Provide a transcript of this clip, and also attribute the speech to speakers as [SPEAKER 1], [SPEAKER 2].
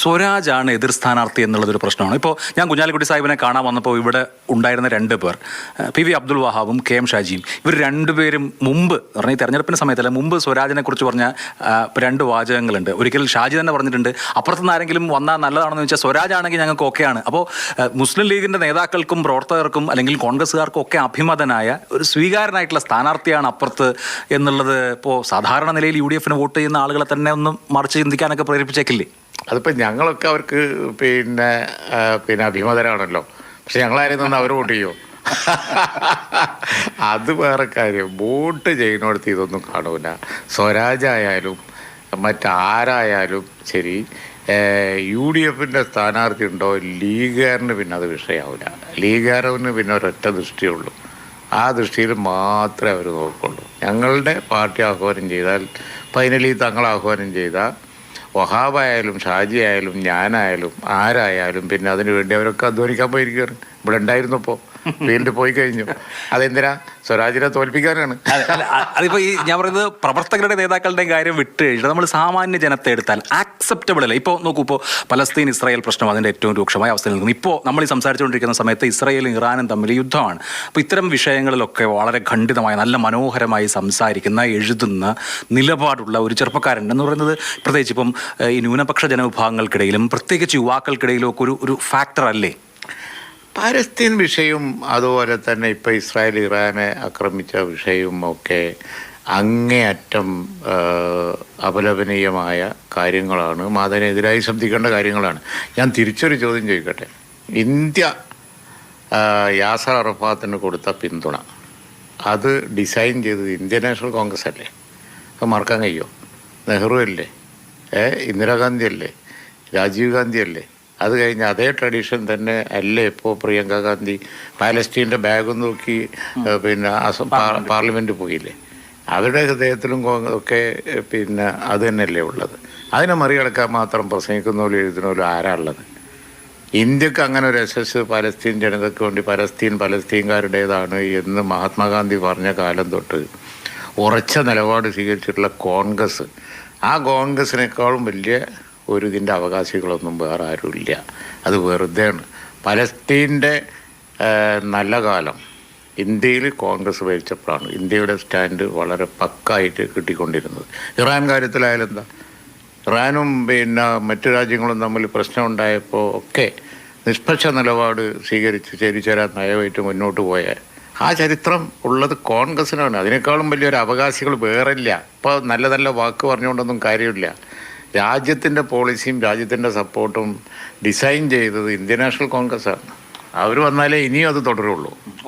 [SPEAKER 1] സ്വരാജാണ് എതിർ സ്ഥാനാർത്ഥി എന്നുള്ളതൊരു പ്രശ്നമാണ്. ഇപ്പോൾ ഞാൻ കുഞ്ഞാലിക്കുട്ടി സാഹിബിനെ കാണാൻ വന്നപ്പോൾ ഇവിടെ ഉണ്ടായിരുന്ന രണ്ട് പേർ പി വി അബ്ദുൾ വഹാബും കെ എം ഷാജിയും ഇവർ രണ്ടുപേരും മുമ്പ് പറഞ്ഞ ഈ തെരഞ്ഞെടുപ്പിന്റെ സമയത്തല്ല മുമ്പ് സ്വരാജിനെ കുറിച്ച് പറഞ്ഞ രണ്ട് വാചകങ്ങളുണ്ട്. ഒരിക്കൽ ഷാജി തന്നെ പറഞ്ഞിട്ടുണ്ട് അപ്പുറത്തുനിന്ന് ആരെങ്കിലും വന്നാൽ നല്ലതാണെന്ന് വെച്ചാൽ സ്വരാജ് ആണെങ്കിൽ ഞങ്ങൾക്ക് ഓക്കെയാണ് അപ്പോൾ മുസ്ലിം ലീഗിന്റെ നേതാക്കൾക്കും പ്രവർത്തകർക്കും അല്ലെങ്കിൽ കോൺഗ്രസ്സുകാർക്കും ഒക്കെ അഭിമതനായ ഒരു സ്വീകാരനായിട്ടുള്ള സ്ഥാനാർത്ഥിയാണ് അപ്പുറത്ത് എന്നുള്ളത് ഇപ്പോൾ സാധാരണ നിലയിൽ യു ഡി എഫിന് വോട്ട് ചെയ്യുന്ന ആളുകളെ തന്നെ ഒന്ന് മറിച്ച് ചിന്തിക്കാനൊക്കെ പ്രേരിപ്പിച്ചേക്കില്ലേ?
[SPEAKER 2] അതിപ്പോൾ ഞങ്ങളൊക്കെ അവർക്ക് പിന്നെ പിന്നെ അഭിമതരാണല്ലോ. പക്ഷെ ഞങ്ങളാരും നിന്ന് അവർ വോട്ട് ചെയ്യുമോ അത് വേറെ കാര്യം. വോട്ട് ചെയ്യുന്നിടത്ത് ഇതൊന്നും കാണൂല. സ്വരാജായാലും മറ്റാരായാലും ശരി യു ഡി എഫിന്റെ സ്ഥാനാർത്ഥി ഉണ്ടോ? ലീഗുകാരന് പിന്നെ അത് വിഷയമാവില്ല ലീഗുകാരന് പിന്നെ ഒരൊറ്റ ദൃഷ്ടിയുള്ളൂ ആ ദൃഷ്ടിയിൽ മാത്രമേ അവർ നോക്കുള്ളൂ. ഞങ്ങളുടെ പാർട്ടി ആഹ്വാനം ചെയ്താൽ ഫൈനലി തങ്ങൾ ആഹ്വാനം ചെയ്താൽ വഹാബായാലും ഷാജിയായാലും ഞാനായാലും ആരായാലും പിന്നെ അതിനുവേണ്ടി അവരൊക്കെ അധ്വാനിക്കാൻ പോയിരിക്കുകയാണ്. ഇവിടെ ഉണ്ടായിരുന്നപ്പോൾ വീണ്ടും പോയി കഴിഞ്ഞു. അതെന്തിനാ? സ്വരാജിനെ തോൽപ്പിക്കാനാണ്.
[SPEAKER 1] അതിപ്പോ ഈ ഞാൻ പറയുന്നത് പ്രവർത്തകരുടെ നേതാക്കളുടെ കാര്യം വിട്ട് കഴിഞ്ഞാൽ നമ്മൾ സാമാന്യ ജനത്തെ എടുത്താൽ ആക്സെപ്റ്റബിൾ അല്ല? ഇപ്പോൾ നോക്കൂ ഇപ്പോൾ പലസ്തീൻ ഇസ്രായേൽ പ്രശ്നം അതിന്റെ ഏറ്റവും രൂക്ഷമായ അവസ്ഥയിൽ നിൽക്കുന്നു. ഇപ്പോൾ നമ്മൾ ഈ സംസാരിച്ചുകൊണ്ടിരിക്കുന്ന സമയത്ത് ഇസ്രായേലും ഇറാനും തമ്മിൽ യുദ്ധമാണ്. അപ്പോൾ ഇത്തരം വിഷയങ്ങളിലൊക്കെ വളരെ ഖണ്ഡിതമായി നല്ല മനോഹരമായി സംസാരിക്കുന്ന എഴുതുന്ന നിലപാടുള്ള ഒരു ചെറുപ്പക്കാരൻ എന്ന് പറയുന്നത് പ്രത്യേകിച്ച് ഇപ്പം ഈ ന്യൂനപക്ഷ ജനവിഭാഗങ്ങൾക്കിടയിലും പ്രത്യേകിച്ച് യുവാക്കൾക്കിടയിലും ഒക്കെ ഒരു ഒരു ഫാക്ടർ അല്ലേ?
[SPEAKER 2] പാലസ്തീൻ വിഷയവും അതുപോലെ തന്നെ ഇപ്പം ഇസ്രായേൽ ഇറാനെ ആക്രമിച്ച വിഷയവും ഒക്കെ അങ്ങേയറ്റം അപലപനീയമായ കാര്യങ്ങളാണ്. മാതനെതിരായി ശബ്ദിക്കേണ്ട കാര്യങ്ങളാണ്. ഞാൻ തിരിച്ചൊരു ചോദ്യം ചോദിക്കട്ടെ? ഇന്ത്യ യാസർ അറഫാത്തിന് കൊടുത്ത പിന്തുണ അത് ഡിസൈൻ ചെയ്തത് ഇന്ത്യൻ നാഷണൽ കോൺഗ്രസ് അല്ലേ? അത് മറക്കാൻ കഴിയുമോ നെഹ്റു അല്ലേ? ഏ ഇന്ദിരാഗാന്ധി അല്ലേ? രാജീവ് ഗാന്ധി അല്ലേ? അത് കഴിഞ്ഞ് അതേ ട്രഡീഷൻ തന്നെ അല്ലേ ഇപ്പോൾ പ്രിയങ്ക ഗാന്ധി? പാലസ്റ്റീന്റെ ബാഗ് നോക്കി പിന്നെ പാർലമെന്റ് പോയില്ലേ? അവരുടെ ഹൃദയത്തിലും ഒക്കെ പിന്നെ അത് തന്നെയല്ലേ ഉള്ളത്. അതിനെ മറികടക്കാൻ മാത്രം പ്രസംഗിക്കുന്നവരും എഴുതുന്നവരും ആരാ ഉള്ളത്? ഇന്ത്യയ്ക്ക് അങ്ങനെ ഒരു യശസ് പലസ്തീൻ ജനതയ്ക്ക് വേണ്ടി പലസ്തീൻ പലസ്തീൻകാരുടേതാണ് എന്ന് മഹാത്മാഗാന്ധി പറഞ്ഞ കാലം തൊട്ട് ഉറച്ച നിലപാട് സ്വീകരിച്ചിട്ടുള്ള കോൺഗ്രസ്. ആ കോൺഗ്രസിനേക്കാളും വലിയ ഒരു ഇതിന്റെ അവകാശികളൊന്നും വേറെ ആരുമില്ല. അത് വെറുതെയാണ്. പലസ്തീന്റെ നല്ല കാലം ഇന്ത്യയിൽ കോൺഗ്രസ് ഭരിച്ചപ്പോഴാണ് ഇന്ത്യയുടെ സ്റ്റാൻഡ് വളരെ പക്കായിട്ട് കിട്ടിക്കൊണ്ടിരുന്നത്. ഇറാൻ കാര്യത്തിലായാലും എന്താ ഇറാനും പിന്നെ മറ്റു രാജ്യങ്ങളും തമ്മിൽ പ്രശ്നം ഉണ്ടായപ്പോൾ ഒക്കെ നിഷ്പക്ഷ നിലപാട് സ്വീകരിച്ച് ചേരിചേരാൻ നയമായിട്ട് മുന്നോട്ട് പോയ ആ ചരിത്രം ഉള്ളത് കോൺഗ്രസിനാണ്. അതിനേക്കാളും വലിയൊരു അവകാശികൾ വേറില്ല. ഇപ്പോൾ നല്ല നല്ല വാക്ക് പറഞ്ഞുകൊണ്ടൊന്നും കാര്യമില്ല. രാജ്യത്തിന്റെ പോളിസിയും രാജ്യത്തിന്റെ സപ്പോർട്ടും ഡിസൈൻ ചെയ്തത് ഇന്ത്യൻ നാഷണൽ കോൺഗ്രസ് ആണ് അവർ വന്നാലേ ഇനിയും അത് തുടരുള്ളൂ.